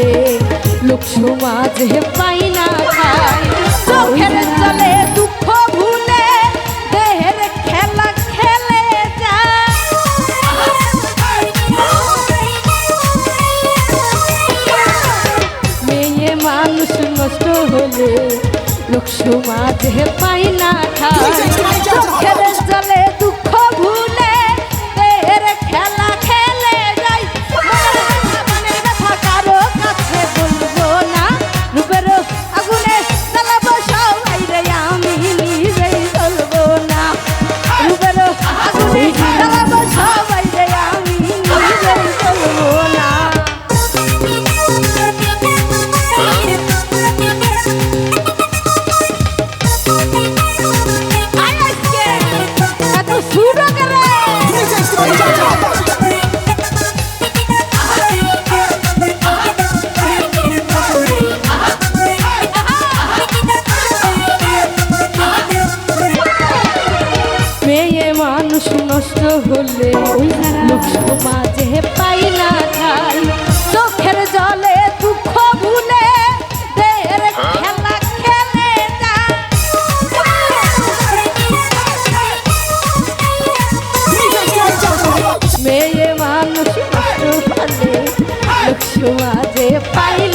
রে লোক সমাজ পাই না চোখের চলে দুঃখ পাই না খাই চোখের জলে দুঃখ ভুলে খেলা মানুষ লোক পাই